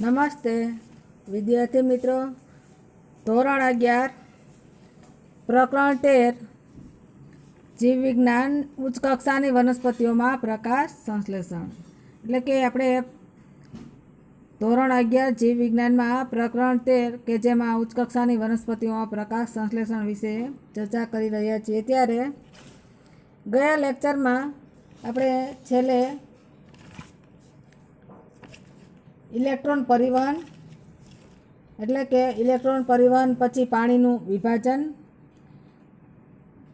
નમસ્તે. વિદ્યાર્થી મિત્રો, ધોરણ અગિયાર, પ્રકરણ તેર, જીવ વિજ્ઞાન ઉચ્ચ કક્ષાની વનસ્પતિઓમાં પ્રકાશ સંશ્લેષણ. એટલે કે આપણે ધોરણ અગિયાર, જીવ વિજ્ઞાનમાં પ્રકરણ તેર, કે જેમાં ઉચ્ચ કક્ષાની વનસ્પતિઓમાં પ્રકાશ સંશ્લેષણ વિશે ચર્ચા કરી રહ્યા છીએ. ત્યારે ગયા લેક્ચરમાં આપણે છેલ્લે ઇલેક્ટ્રોન પરિવહન એટલે કે ઇલેક્ટ્રોન પરિવહન પછી પાણીનું વિભાજન,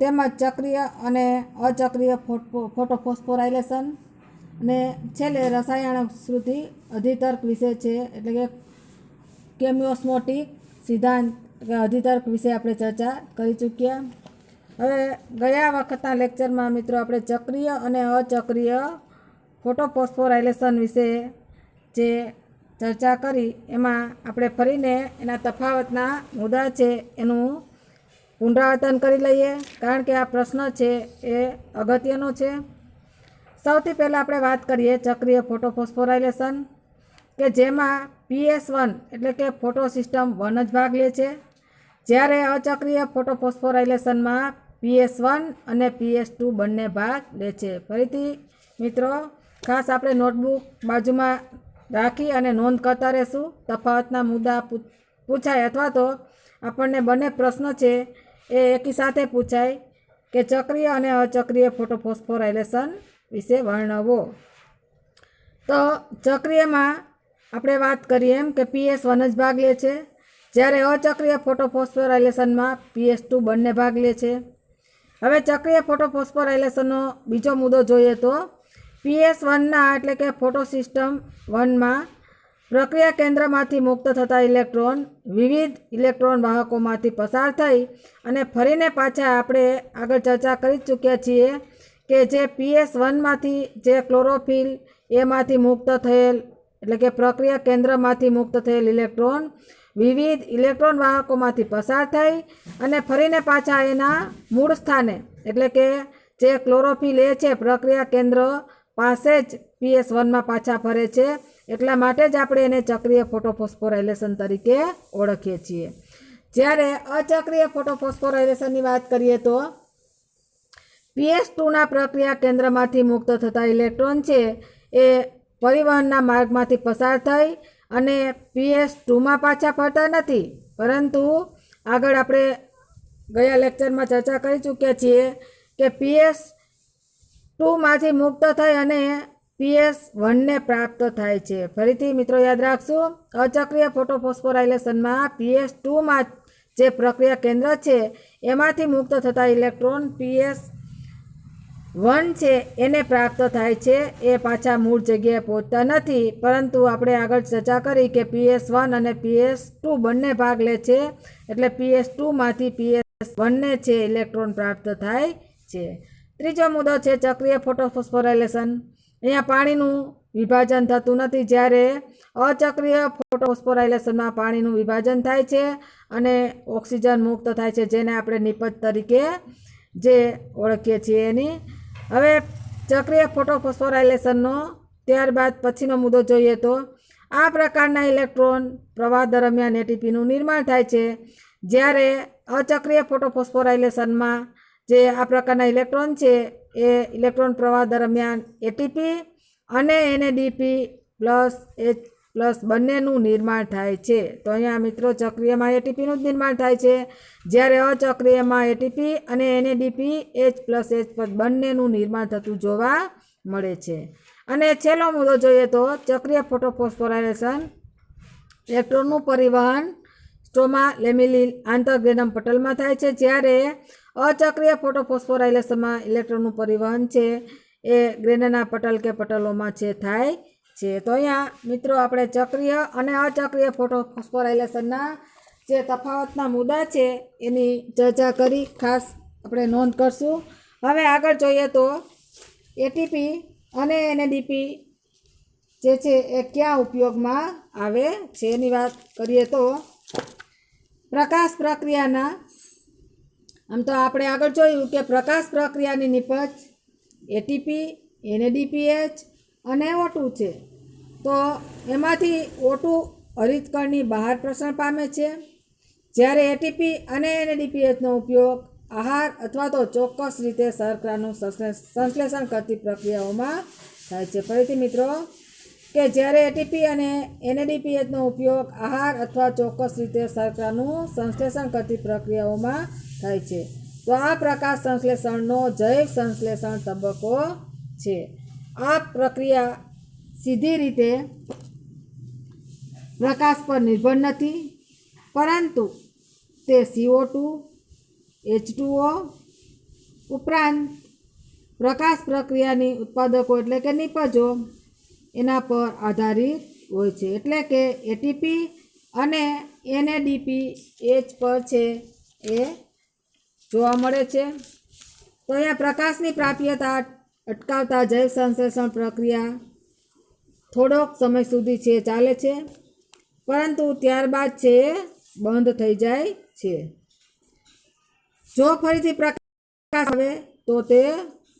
તેમજ ચક્રીય અને અચક્રીય ફોટો ફોટોફોસ્ફોરાઇલેશન અને છેલ્લે રસાયણ શ્રુતિ અધિતર્ક વિશે છે, એટલે કે કેમિયોસ્મોટિક સિદ્ધાંત કે અધિતર્ક વિશે આપણે ચર્ચા કરી ચૂક્યા. હવે ગયા વખતના લેક્ચરમાં મિત્રો આપણે ચક્રીય અને અચક્રીય ફોટોફોસ્ફોરાઇલેશન વિશે જે ચર્ચા કરી. એમાં આપણે ફરીને એના તફાવતના મુદ્દા છે એનું પુનરાવર્તન કરી લઈએ. કારણ કે આ પ્રશ્ન છે એ અગત્યનો છે. સૌથી પહેલાં આપણે વાત કરીએ ચક્રીય ફોટોફોસ્ફોરાઇલેશન, કે જેમાં પીએસ વન એટલે કે ફોટો સિસ્ટમ વન જ ભાગ લે છે. જ્યારે અચક્રીય ફોટોફોસ્ફોરાઇલેશનમાં પીએસ વન અને પીએસ ટુ બંને ભાગ લે છે. ફરીથી મિત્રો, ખાસ આપણે નોટબુક બાજુમાં રાખી અને નોંધ કરતા રહેશું. તફાવતના મુદ્દા પૂછાય અથવા તો આપણને બંને પ્રશ્ન છે એ એકી સાથે પૂછાય કે ચક્રીય અને અચક્રીય ફોટોફોસ્ફોરાઇલેશન વિશે વર્ણવો. તો ચક્રીયમાં આપણે વાત કરીએ એમ કે પીએસ વન જ ભાગ લે છે. જ્યારે અચક્રીય ફોટોફોસ્ફોરાઇલેશનમાં પીએસ ટુ બંને ભાગ લે છે. હવે ચક્રીય ફોટોફોસ્ફોરાઇલેશનનો બીજો મુદ્દો જોઈએ તો પીએસ વનના એટલે કે ફોટો સિસ્ટમ વનમાં પ્રક્રિયા કેન્દ્રમાંથી મુક્ત થતા ઇલેક્ટ્રોન, વિવિધ ઇલેક્ટ્રોન વાહકોમાંથી પસાર થઈ અને ફરીને પાછા આપણે આગળ ચર્ચા કરી ચૂક્યા છીએ કે જે પીએસ વનમાંથી જે ક્લોરોફિલ એમાંથી મુક્ત થયેલ એટલે કે પ્રક્રિયા કેન્દ્રમાંથી મુક્ત થયેલ ઇલેક્ટ્રોન, વિવિધ ઇલેક્ટ્રોન વાહકોમાંથી પસાર થઈ અને ફરીને પાછા એના મૂળ સ્થાને એટલે કે જે ક્લોરોફિલ એ છે પ્રક્રિયા કેન્દ્ર પાસે જ પીએસ વનમાં પાછા ફરે છે. એટલા માટે જ આપણે એને ચક્રીય ફોટોફોસ્ફોરાઇલેશન તરીકે ઓળખીએ છીએ. જ્યારે અચક્રીય ફોટોફોસ્ફોરાઇલેશનની વાત કરીએ તો પીએસ ટુના પ્રક્રિયા કેન્દ્રમાંથી મુક્ત થતા ઇલેક્ટ્રોન છે એ પરિવહનના માર્ગમાંથી પસાર થઈ અને પીએસ ટુમાં પાછા ફરતા નથી. પરંતુ આગળ આપણે ગયા લેક્ચરમાં ચર્ચા કરી ચૂક્યા છીએ કે પીએસ ટુમાંથી મુક્ત થઈ અને પીએસ વનને પ્રાપ્ત થાય છે. ફરીથી મિત્રો યાદ રાખશું, અચક્રિય ફોટોફોસ્ફોરાઇલેશનમાં પીએસ ટુમાં જે પ્રક્રિયા કેન્દ્ર છે, એમાંથી મુક્ત થતા ઇલેક્ટ્રોન પીએસ વન છે, એને પ્રાપ્ત થાય છે. એ પાછા મૂળ જગ્યાએ પહોંચતા નથી, પરંતુ આપણે આગળ ચર્ચા કરી કે પીએસ વન અને પીએસ ટુ બંને ભાગ લે છે, એટલે પીએસ ટુમાંથી પીએસ વનને છે, ઇલેક્ટ્રોન પ્રાપ્ત થાય છે. ત્રીજો મુદ્દો છે ચક્રીય ફોટોફોસ્ફોરાઇલેશન. અહીંયા પાણીનું વિભાજન થતું નથી જ્યારે અચક્રીય ફોટોફોસ્ફોરાઇલેશનમાં પાણીનું વિભાજન થાય છે અને ઓક્સિજન મુક્ત થાય છે, જેને આપણે નિપજ તરીકે જે ઓળખીએ છીએ એની. હવે ચક્રીય ફોટોફોસ્ફોરાઇલેશનનો ત્યારબાદ પછીનો મુદ્દો જોઈએ તો આ પ્રકારના ઇલેક્ટ્રોન પ્રવાહ દરમિયાન એટીપીનું નિર્માણ થાય છે. જ્યારે અચક્રીય ફોટોફોસ્ફોરાઇલેશનમાં જે આ પ્રકારના ઇલેક્ટ્રોન છે, એ ઇલેક્ટ્રોન પ્રવાહ દરમિયાન એટીપી અને એનએડીપી પ્લસ એચ પ્લસ બંનેનું નિર્માણ થાય છે. તો અહીંયા મિત્રો ચક્રીયમાં એટીપીનું જ નિર્માણ થાય છે. જ્યારે અચક્રીયમાં એટીપી અને NADP H plus H plus બંનેનું નિર્માણ થતું જોવા મળે છે. અને છેલ્લો મુદ્દો જોઈએ તો ચક્રીય ફોટોફોસ્ફોરાઇલેશન ઇલેક્ટ્રોનનું પરિવહન સ્ટોમા લેમિલી આંતરગ્રેનમ પટલમાં થાય છે. જ્યારે અચક્રીય ફોટોફોસ્ફોરાઇલેશનમાં ઇલેક્ટ્રોનનું પરિવહન છે. એ ગ્રેનના પટલ કે પટલોમાં છે, થાય છે. તો અહીંયા, મિત્રો, આપણે ચક્રીય અને અચક્રિય ફોટોફોસ્ફોરાઇલેશનના જે તફાવતના મુદ્દા છે, એની ચર્ચા કરી, ખાસ આપણે નોંધ કરશું. હવે આગળ જોઈએ તો એટીપી અને એનએડીપી જે છે, એ ક્યાં ઉપયોગમાં આવે છે એની વાત કરીએ તો પ્રકાશ પ્રક્રિયાના આમ તો આપણે આગળ જોયું કે પ્રકાશ પ્રક્રિયાની નિપજ એટીપી એનએડીપીએચ અને ઓટુ છે. તો એમાંથી ઓટુ હરિતકણની બહાર પ્રસરણ પામે છે. જ્યારે એટીપી અને એનએડીપીએચનો ઉપયોગ આહાર અથવા તો ચોક્કસ રીતે શર્કરાનું સંશ્લેષણ કરતી પ્રક્રિયાઓમાં થાય છે. ફરીથી મિત્રો કે જ્યારે એટીપી અને એનએડીપીએચનો ઉપયોગ આહાર અથવા ચોક્કસ રીતે સરકારનું સંશ્લેષણ કરતી પ્રક્રિયાઓમાં થાય છે, તો આ પ્રકાશ સંશ્લેષણનો જૈવ સંશ્લેષણ તબક્કો છે. આ પ્રક્રિયા સીધી રીતે પ્રકાશ પર નિર્ભર નથી, પરંતુ તે સીઓ ટુ એચ ટુઓ ઉપરાંત પ્રકાશ પ્રક્રિયાની ઉત્પાદકો એટલે કે નિપજો એના પર આધારિત હોય છે. એટલે કે એટીપી અને એનએડીપી એચ પર છે એ જોવા મળે છે. તો અહીંયા પ્રકાશની પ્રાપ્યતા અટકાવતા જૈવ સંશ્લેષણ પ્રક્રિયા થોડોક સમય સુધી છે, ચાલે છે, પરંતુ ત્યારબાદ છે એ બંધ થઈ જાય છે. જો ફરીથી પ્રકાશ આવે તો તે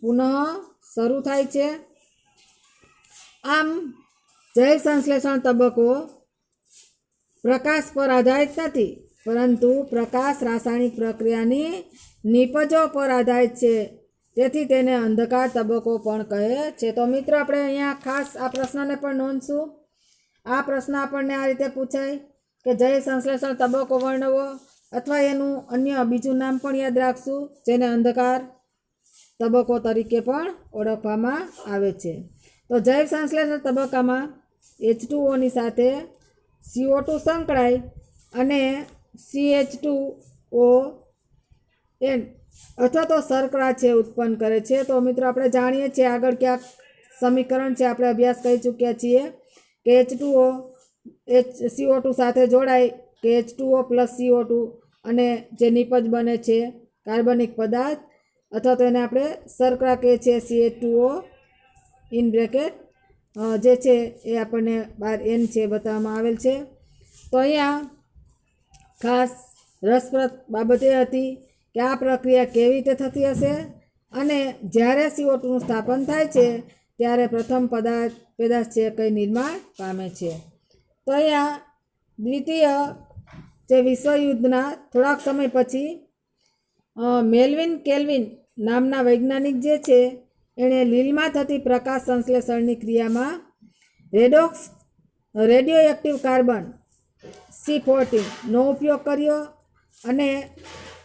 પુનઃ શરૂ થાય છે. આમ જૈવ સંશ્લેષણ તબક્કો પ્રકાશ પર આધારિત નથી, પરંતુ પ્રકાશ રાસાયણિક પ્રક્રિયાની નિપજો પર આધારિત છે. તેથી તેને અંધકાર તબક્કો પણ કહે છે. તો મિત્રો, આપણે અહીંયા ખાસ આ પ્રશ્નને પણ નોંધશું. આ પ્રશ્ન આપણને આ રીતે પૂછાય કે જૈવ સંશ્લેષણ તબક્કો વર્ણવો અથવા એનું અન્ય બીજું નામ પણ યાદ રાખશું, જેને અંધકાર તબક્કો તરીકે પણ ઓળખવામાં આવે છે. તો જૈવ સંશ્લેષણ તબક્કામાં એચ ઓની સાથે સીઓ ટુ સંકળાય અને સીએચ ટુ ઓ એન અથવા તો શર્કરા છે ઉત્પન્ન કરે છે. તો મિત્રો આપણે જાણીએ છીએ આગળ ક્યાંક સમીકરણ છે. આપણે અભ્યાસ કરી ચૂક્યા છીએ કે H two O H CO two સાથે જોડાય કે H two O plus CO two અને જે નિપજ બને છે કાર્બનિક પદાર્થ અથવા તો એને આપણે શર્કરા કહે છે C H two O in bracket જે છે એ આપણને બાર એન છે બતાવવામાં આવેલ છે. તો અહીંયા ખાસ રસપ્રદ બાબત એ હતી કે આ પ્રક્રિયા કેવી રીતે થતી હશે અને જ્યારે સીઓ સ્થાપન થાય છે, ત્યારે પ્રથમ પદાર્થ પેદાશ છે કંઈ નિર્માણ પામે છે. તો અહીંયા દ્વિતીય જે વિશ્વયુદ્ધના થોડાક સમય પછી મેલ્વિન કેલ્વિન નામના વૈજ્ઞાનિક જે છે એણે લીલમાં થતી પ્રકાશ સંશ્લેષણની ક્રિયામાં redox radio active carbon, C ફોર્ટીનનો ઉપયોગ કર્યો અને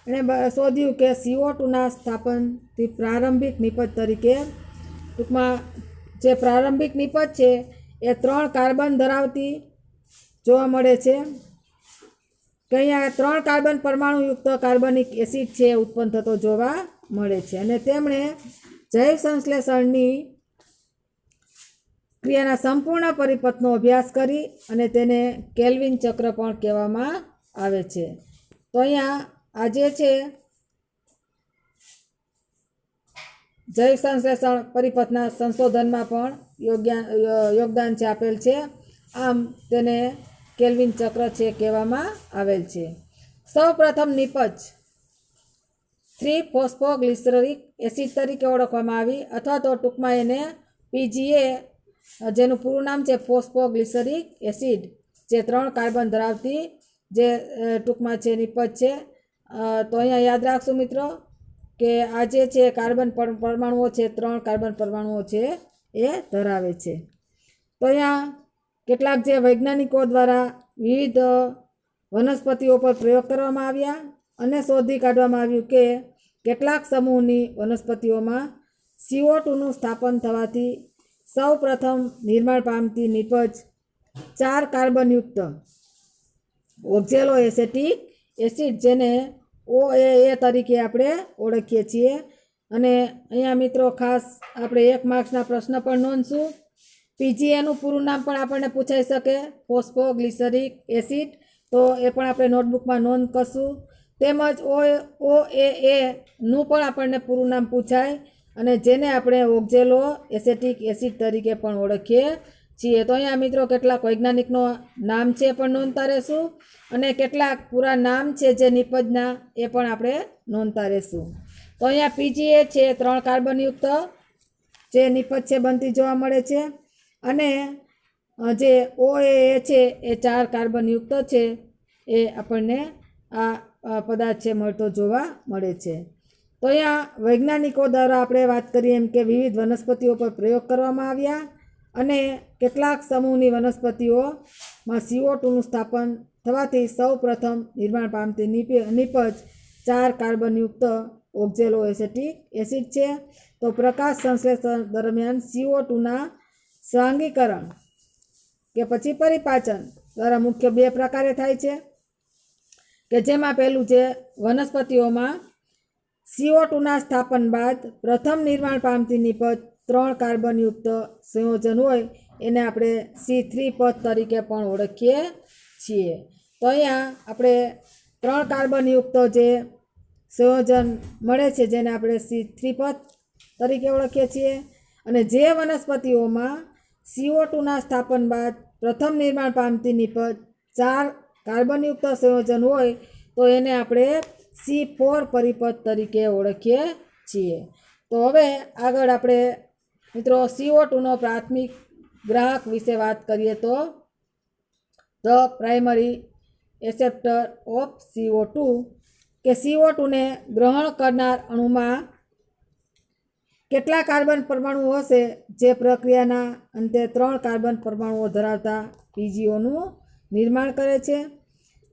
એણે શોધ્યું કે સીઓ ટુના સ્થાપનથી પ્રારંભિક નિપજ તરીકે ટૂંકમાં જે પ્રારંભિક નિપજ છે, એ ત્રણ કાર્બન ધરાવતી જોવા મળે છે. કે અહીંયા ત્રણ કાર્બન પરમાણુયુક્ત કાર્બનિક એસિડ છે ઉત્પન્ન થતો જોવા મળે છે અને તેમણે જૈવ સંશ્લેષણની ક્રિયાના સંપૂર્ણ પરિપથનો અભ્યાસ કરી અને તેને કેલ્વિન ચક્ર પણ કહેવામાં આવે છે. તો અહીંયા આ જે છે, જૈવ સંશ્લેષણ પરિપથના સંશોધનમાં પણ યોગ્ય, યોગદાન છે, આપેલ છે. આમ તેને કેલ્વિન ચક્ર છે, કહેવામાં આવેલ છે. સૌ પ્રથમ નિપજ. થ્રી ફોસ્ફોગ્લિસરિક એસિડ તરીકે ઓળખવામાં આવી અથવા તો ટૂંકમાં એને પીજીએ જેનું પૂરું નામ છે ફોસ્ફોગ્લિસરિક એસિડ, જે ત્રણ કાર્બન ધરાવતી, જે ટૂંકમાં છે નિપજ છે. તો અહીંયા યાદ રાખશું મિત્રો કે આ જે છે કાર્બન પર- પરમાણુઓ છે, ત્રણ કાર્બન પરમાણુઓ છે એ ધરાવે છે. તો અહીંયા કેટલાક જે વૈજ્ઞાનિકો દ્વારા વિવિધ વનસ્પતિઓ પર પ્રયોગ કરવામાં આવ્યા. અને શોધી કાઢવામાં આવ્યું કે કેટલાક સમૂહની વનસ્પતિઓમાં સીઓ ટુનું સ્થાપન થવાથી સૌ પ્રથમ નિર્માણ પામતી નિપજ ચાર કાર્બનયુક્ત ઓક્ઝેલો એસેટિક એસિડ જેને ઓ એ તરીકે આપણે ઓળખીએ છીએ. અને અહીંયા મિત્રો ખાસ આપણે એક માર્ક્સના પ્રશ્ન પણ નોંધશું. પીજીએનું પૂરું નામ પણ આપણને પૂછાઈ શકે. Phosphoglyceric acid. તો એ પણ આપણે નોટબુકમાં નોંધ કરશું. તેમજ ઓ ઓ એ એનું પણ આપણને પૂરું નામ પૂછાય અને જેને આપણે ઓક્ઝેલો એસેટિક એસિડ તરીકે પણ ઓળખીએ છીએ. તો અહીંયા મિત્રો કેટલાક વૈજ્ઞાનિકનો નામ છે પણ નોંધતા રહેશું અને કેટલાક પૂરા નામ છે જે નિપજના એ પણ આપણે નોંધતા રહેશું. તો અહીંયા પીજીએ છે ત્રણ કાર્બનયુક્ત જે નિપજ છે બનતી જોવા મળે છે અને જે ઓ એ છે એ ચાર કાર્બનયુક્ત છે એ આપણને આ પદાર્થ છે મળતો જોવા મળે છે. તો અહીંયા વૈજ્ઞાનિકો દ્વારા આપણે વાત કરીએ એમ કે વિવિધ વનસ્પતિઓ પર પ્રયોગ કરવામાં આવ્યા અને કેટલાક સમૂહની વનસ્પતિઓમાં સીઓ ટુનું સ્થાપન થવાથી સૌ પ્રથમ નિર્માણ પામતી નિપ- નિપજ ચાર કાર્બનયુક્ત ઓક્ઝેલો એસેટિક એસિડ છે. તો પ્રકાશ સંશ્લેષણ દરમિયાન સીઓ ટુના સ્વાંગીકરણ કે પછી પરિપાચન દ્વારા મુખ્ય બે પ્રકારે થાય છે. કે જેમાં પહેલું છે, વનસ્પતિઓમાં સીઓ ટુના સ્થાપન બાદ પ્રથમ નિર્માણ પામતી નિપજ ત્રણ કાર્બનયુક્ત સંયોજન હોય, એને આપણે સી થ્રી પદ તરીકે પણ ઓળખીએ છીએ. તો અહીંયા આપણે ત્રણ કાર્બનયુક્ત જે સંયોજન મળે છે, જેને આપણે સી થ્રી પદ તરીકે ઓળખીએ છીએ. અને જે વનસ્પતિઓમાં સીઓ ટુના સ્થાપન બાદ પ્રથમ નિર્માણ પામતી નિપજ ચાર કાર્બનયુક્ત સંયોજન હોય તો એને આપણે સી ફોર પરિપથ તરીકે ઓળખીએ છીએ. તો હવે આગળ આપણે મિત્રો સીઓ ટુનો પ્રાથમિક ગ્રાહક વિશે વાત કરીએ તો the primary acceptor of CO two કે સીઓ ટુને ગ્રહણ કરનાર અણુમાં કેટલા કાર્બન પરમાણુઓ હશે જે પ્રક્રિયાના અંતે ત્રણ કાર્બન પરમાણુઓ ધરાવતા પીજીઓનું નિર્માણ કરે છે?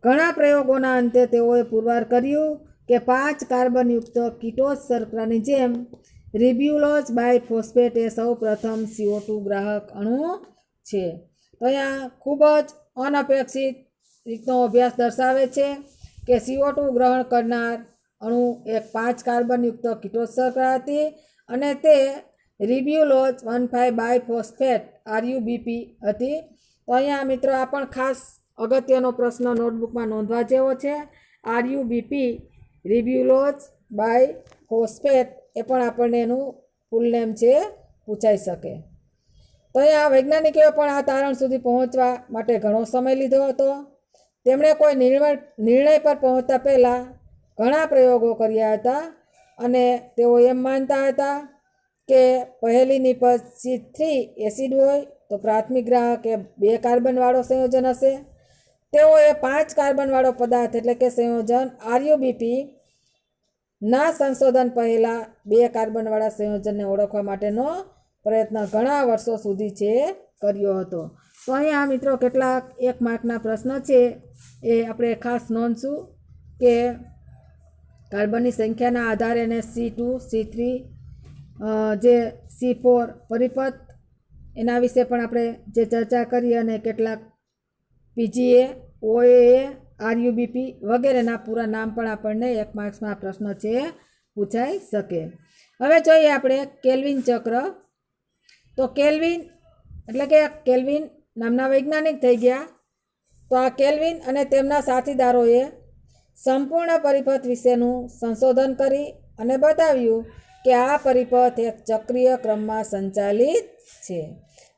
ઘણા પ્રયોગોના અંતે તેઓએ પુરવાર કર્યું કે પાંચ કાર્બનયુક્ત કીટોસ શર્કરાની જેમ રિબ્યુલોઝ બાય ફોસ્ફેટ એ સૌ પ્રથમ સીઓ ટુ ગ્રાહક અણુ છે. તો અહીંયા ખૂબ જ અનપેક્ષિત રીતનો અભ્યાસ દર્શાવે છે કે સીઓ ટુ ગ્રહણ કરનાર અણુ એક પાંચ કાર્બનયુક્ત કીટોસ શર્કરા હતી અને તે ribulose one five bi phosphate RuBP હતી. તો અહીંયા મિત્રો આ પણ ખાસ અગત્યનો પ્રશ્ન નોટબુકમાં નોંધવા જેવો છે. આરયુબીપી રિબ્યુલોઝ બાય હોસ્પેટ એ પણ આપણને એનું ફૂલ નેમ છે, પૂછાઈ શકે. તો આ વૈજ્ઞાનિકોએ પણ આ તારણ સુધી પહોંચવા માટે ઘણો સમય લીધો હતો. તેમણે કોઈ નિર્ણય નિર્ણય પર પહોંચતા પહેલાં ઘણા પ્રયોગો કર્યા હતા અને તેઓ એમ માનતા હતા કે પહેલીની પછી થ્રી એસિડ હોય તો પ્રાથમિક ગ્રાહક એ બે કાર્બનવાળો સંયોજન હશે. તેઓએ પાંચ કાર્બનવાળો પદાર્થ એટલે કે સંયોજન આરયુબીપી ના સંશોધન પહેલાં બે કાર્બનવાળા સંયોજનને ઓળખવા માટેનો પ્રયત્ન ઘણા વર્ષો સુધી છે કર્યો હતો. તો અહીંયા મિત્રો કેટલાક એક માર્કના પ્રશ્ન છે. એ આપણે ખાસ નોંધશું કે કાર્બનની સંખ્યાના આધારે એને સી ટુ સી થ્રી જે સી ફોર પરિપથ એના વિશે પણ આપણે જે ચર્ચા કરી અને કેટલાક પીજીએ ઓએ, આરયુબીપી વગેરેના પૂરા નામ પણ આપણને એક માર્ક્સમાં પ્રશ્ન છે પૂછાઈ શકે. હવે જોઈએ આપણે કેલ્વિન ચક્ર. તો કેલ્વિન, એટલે કે કેલ્વિન નામના વૈજ્ઞાનિક થઈ ગયા. તો આ કેલ્વિન અને તેમના સાથીદારોએ સંપૂર્ણ પરિપથ વિશેનું સંશોધન કરી અને બતાવ્યું કે આ પરિપથ એક ચક્રીય ક્રમમાં સંચાલિત છે,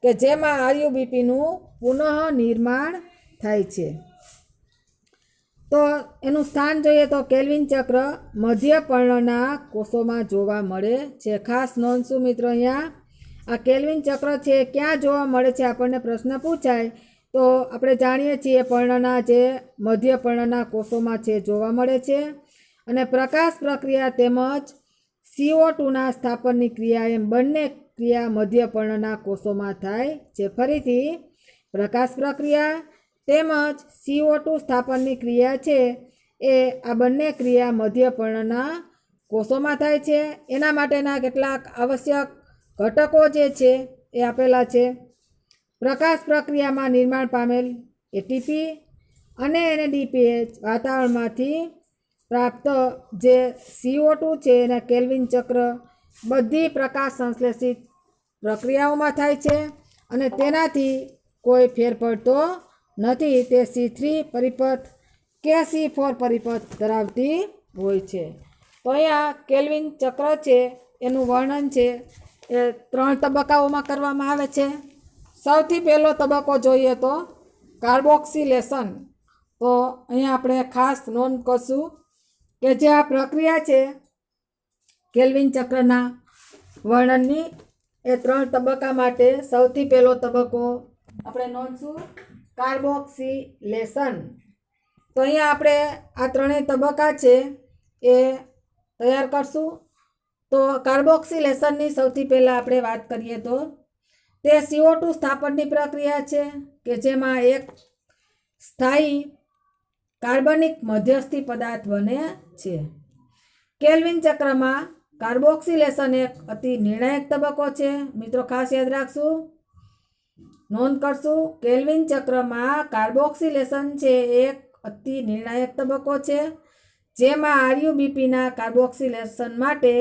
કે જેમાં આરયુબીપીનું પુનઃ નિર્માણ થાય છે. તો એનું સ્થાન જોઈએ તો કેલ્વિન ચક્ર મધ્ય પર્ણના કોષોમાં જોવા મળે છે. ખાસ નોંધશું મિત્રો અહીંયા? આ કેલ્વિન ચક્ર છે ક્યાં જોવા મળે છે? આપણને પ્રશ્ન પૂછાય. તો આપણે જાણીએ છીએ પર્ણના જે મધ્ય પર્ણના કોષોમાં છે જોવા મળે છે. અને પ્રકાશ પ્રક્રિયા તેમજ સીઓ ટુના સ્થાપનની ક્રિયા એમ બંને ક્રિયા મધ્ય પર્ણના કોષોમાં થાય છે. ફરીથી પ્રકાશ પ્રક્રિયા તેમજ સીઓ ટુ સ્થાપનની ક્રિયા છે, એ આ બંને ક્રિયા મધ્યપર્ણના કોષોમાં થાય છે. એના માટેના કેટલાક આવશ્યક ઘટકો જે છે, એ આપેલા છે. પ્રકાશ પ્રક્રિયામાં નિર્માણ પામેલ એટીપી અને એને ડીપીએચ વાતાવરણમાંથી પ્રાપ્ત જે સીઓ ટુ છે, એના કેલ્વિન ચક્ર બધી પ્રકાશ સંશ્લેષિત પ્રક્રિયાઓમાં થાય છે અને તેનાથી કોઈ ફેર પડતો નથી, તે સી થ્રી પરિપથ, કે સી ફોર પરિપથ ધરાવતી હોય છે. તો અહીંયા કેલ્વિન ચક્ર છે, એનું વર્ણન છે. એ ત્રણ તબક્કાઓમાં કરવામાં આવે છે. સૌથી પહેલો તબક્કો જોઈએ તો કાર્બોક્સિલેશન. તો અહીંયા આપણે ખાસ નોંધ કરશું કે જે આ પ્રક્રિયા છે કેલ્વિન ચક્રના વર્ણનની, એ ત્રણ તબક્કા માટે સૌથી પહેલો તબક્કો આપણે નોંધશું. કાર્બોક્સિલેશન. તો અહીંયા આપણે આ ત્રણેય તબક્કા છે એ તૈયાર કરશું. તો કાર્બોક્સિલેશનની સૌથી પહેલાં આપણે વાત કરીએ તો તે સીઓ ટુ સ્થાપનની પ્રક્રિયા છે કે જેમાં એક સ્થાયી કાર્બનિક મધ્યસ્થી પદાર્થ બને છે. કેલ્વિન ચક્રમાં કાર્બોક્સિલેશન એક અતિ નિર્ણાયક તબક્કો છે. મિત્રો, ખાસ યાદ રાખશું. નોંધ કરશું, કેલ્વિન ચક્રમાં કાર્બોક્સિલેશન છે એક અતિ નિર્ણાયક તબક્કો છે, જેમાં આરયુબીપીના કાર્બોક્સિલેશન માટે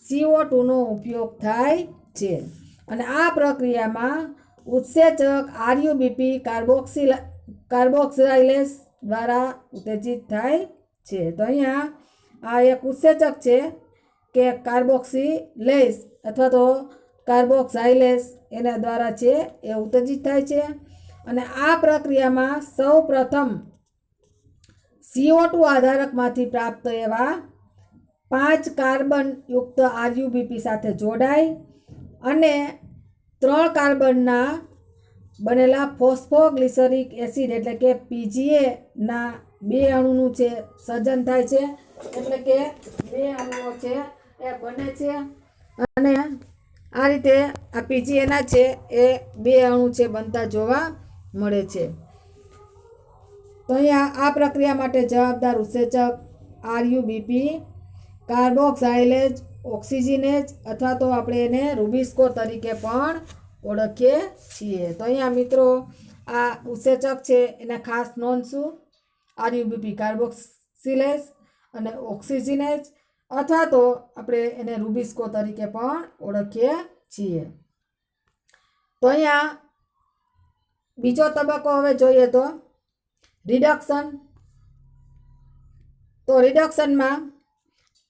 સીઓ ટુનો ઉપયોગ થાય છે. અને આ પ્રક્રિયામાં ઉત્સેચક આરયુબીપી કાર્બોક્સિલ, કાર્બોક્સિલાઇલેસ દ્વારા ઉત્તેજિત થાય છે. તો અહીંયા આ એક ઉત્સેચક છે કે કાર્બોક્સિલેસ અથવા તો કાર્બોક્સાઇલેસ એના દ્વારા છે એ ઉત્તેજિત થાય છે. અને આ પ્રક્રિયામાં સૌ પ્રથમ સીઓ ટુ આધારકમાંથી પ્રાપ્ત એવા પાંચ કાર્બનયુક્ત આરયુબીપી સાથે જોડાય અને ત્રણ કાર્બનના બનેલા ફોસ્ફોગ્લિસરિક એસિડ એટલે કે પીજીએના બે અણુનું છે સર્જન થાય છે. એટલે કે બે અણુઓ છે એ બને છે. અને આ રીતે આ પીજી એના છે, એ બે અણુ છે બનતા જોવા મળે છે. તો અહીંયા આ પ્રક્રિયા માટે જવાબદાર ઉત્સેચક આરયુબીપી કાર્બોક્સાઇલેજ, ઓક્સિજિનેજ અથવા તો આપણે એને રૂબિસ્કો તરીકે પણ ઓળખીએ છીએ. તો અહીંયા મિત્રો, આ ઉત્સેચક છે, એને ખાસ નોંધશું. આરયુબીપી કાર્બોક્સિલેજ અને ઓક્સિજનેજ અથવા તો આપણે એને રૂબિસ્કો તરીકે પણ ઓળખીએ છીએ. તો અહીંયા બીજો તબક્કો હવે જોઈએ તો રિડક્શન તો રિડક્શનમાં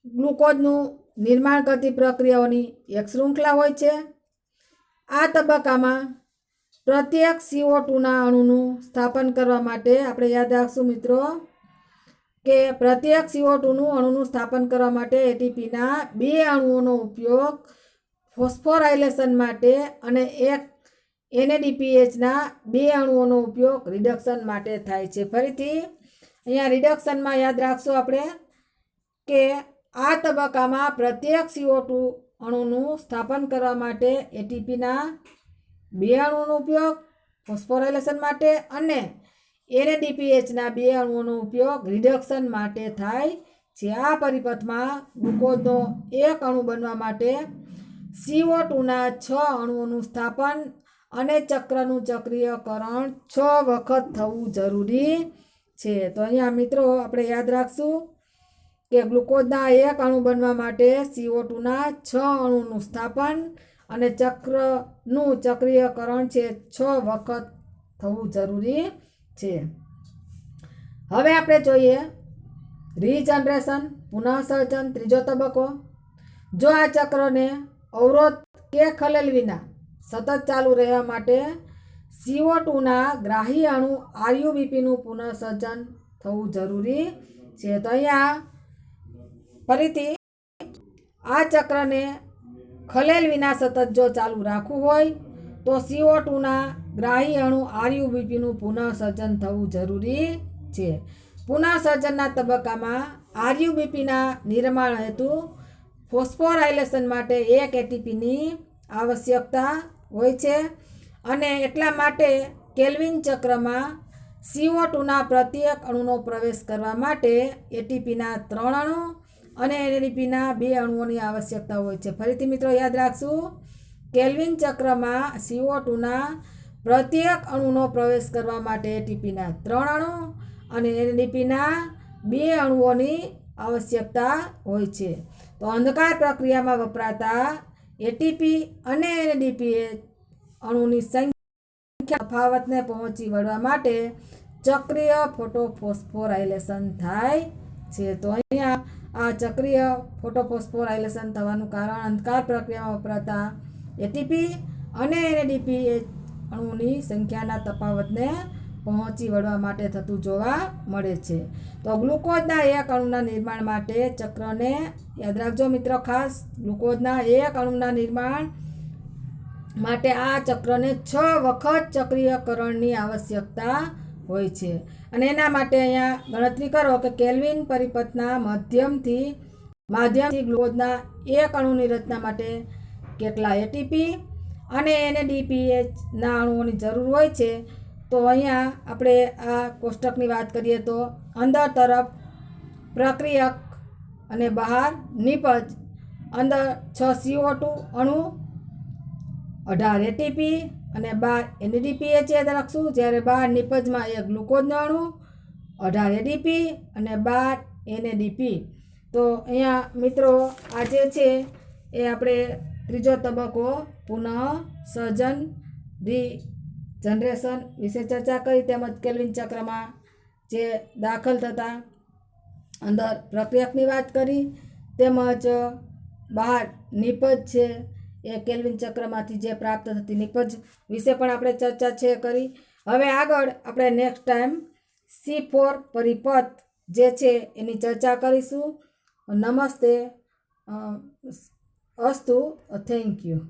ગ્લુકોઝનું નિર્માણ કરતી પ્રક્રિયાઓની એક શૃંખલા હોય છે. આ તબક્કામાં પ્રત્યેક સીઓ ટુના અણુનું સ્થાપન કરવા માટે આપણે યાદ રાખશું મિત્રો. કે પ્રત્યેક સીઓ ટુનું અણુનું સ્થાપન કરવા માટે એટીપીના બે અણુઓનો ઉપયોગ ફોસ્ફોરાઇલેશન માટે અને એક એનએડીપીએચના બે અણુઓનો ઉપયોગ રિડક્શન માટે થાય છે. ફરીથી, અહીંયા રિડક્શનમાં યાદ રાખશું આપણે કે આ તબક્કામાં પ્રત્યેક સીઓ ટુ અણુનું સ્થાપન કરવા માટે એટીપીના બે અણુઓનો ઉપયોગ ફોસ્ફોરાઇલેશન માટે અને એનએડીપીએચના બે અણુઓનો ઉપયોગ રિડક્શન માટે થાય છે. આ પરિપથમાં ગ્લુકોઝનો એક અણુ બનવા માટે સીઓ ટુના છ અણુઓનું સ્થાપન અને ચક્રનું ચક્રીયકરણ છ વખત થવું જરૂરી છે. તો અહીંયા મિત્રો આપણે યાદ રાખશું કે ગ્લુકોઝના એક અણુ બનવા માટે સીઓ ટુના છ અણુનું સ્થાપન અને ચક્રનું ચક્રીયકરણ છે છ વખત થવું જરૂરી છે. હવે આપણે જોઈએ રીજનરેશન, પુનઃસર્જન, ત્રીજો તબક્કો. જો આ ચક્રને અવરોધ કે ખલેલ વિના સતત ચાલુ રહેવા માટે સીઓ ટુના ગ્રાહી અણુ આરયુબીપીનું પુનઃસર્જન થવું જરૂરી છે. તો અહીંયા ફરીથી આ ચક્રને ખલેલ વિના સતત જો ચાલુ રાખવું હોય, તો સીઓ ટુના ગ્રાહી અણુ આરયુબીપીનું પુનઃસર્જન થવું જરૂરી છે. પુનઃસર્જનના તબક્કામાં આરયુબીપીના નિર્માણ હેતુ ફોસ્ફોરાઇલેશન માટે એક એટીપીની આવશ્યકતા હોય છે અને એટલા માટે કેલ્વિન ચક્રમાં સીઓ ટુના પ્રત્યેક અણુનો પ્રવેશ કરવા માટે એટીપીના ત્રણ અણુ અને એનએડીપીના બે અણુઓની આવશ્યકતા હોય છે. ફરીથી મિત્રો યાદ રાખશું, કેલ્વિન ચક્રમાં સીઓ ટુના પ્રત્યેક અણુનો પ્રવેશ કરવા માટે એટીપીના ત્રણ અણુ અને એનડીપીના બે અણુઓની આવશ્યકતા હોય છે. તો અંધકાર પ્રક્રિયામાં વપરાતા એટીપી અને એનડીપી અણુની સંખ્યા તફાવતને પહોંચી વળવા માટે ચક્રીય ફોટોફોસ્ફોરાઇલેશન થાય છે. તો અહીંયા આ ચક્રીય ફોટોફોસ્ફોરાઇલેશન થવાનું કારણ અંધકાર પ્રક્રિયામાં વપરાતા એટીપી અને એનડીપી અણુની સંખ્યાના તફાવતને પહોંચી વળવા માટે થતું જોવા મળે છે. તો ગ્લુકોઝના એક અણુના નિર્માણ માટે ચક્રને યાદ રાખજો મિત્રો, ખાસ ગ્લુકોઝના એક અણુના નિર્માણ માટે આ ચક્રને છ વખત ચક્રીયકરણની આવશ્યકતા હોય છે. અને એના માટે અહીંયા ગણતરી કરો કે કેલ્વિન પરિપથના માધ્યમથી માધ્યમથી ગ્લુકોઝના એક અણુની રચના માટે કેટલા એટીપી અને એને ડીપીએચના અણુઓની જરૂર હોય છે, તો અહીંયા આપણે આ કોષ્ટકની વાત કરીએ તો અંદર તરફ પ્રક્રિયક અને બહાર નિપજ. અંદર છ સીઓ ટુ અણુ, અઢાર એટીપી અને બાર એનડીપીએચ યાદ રાખશું. જ્યારે બાર નિપજમાં એક ગ્લુકોઝનો અણુ અઢાર એડીપી અને બાર એનએડીપી તો અહીંયા મિત્રો આજે છે, એ આપણે ત્રીજો તબક્કો પુનઃ સર્જન રી જનરેશન વિશે ચર્ચા કરી તેમજ કેલ્વિન ચક્રમાં જે દાખલ થતા અંદર પ્રક્રિયકની વાત કરી તેમજ બહાર નિપજ છે એ કેલ્વિન ચક્રમાંથી જે પ્રાપ્ત થતી નિપજ વિશે પણ આપણે ચર્ચા છે કરી. હવે આગળ આપણે નેક્સ્ટ ટાઈમ સી ફોર પરિપથ જે છે એની ચર્ચા કરીશું. નમસ્તે અસ્તુ, થેન્ક યુ.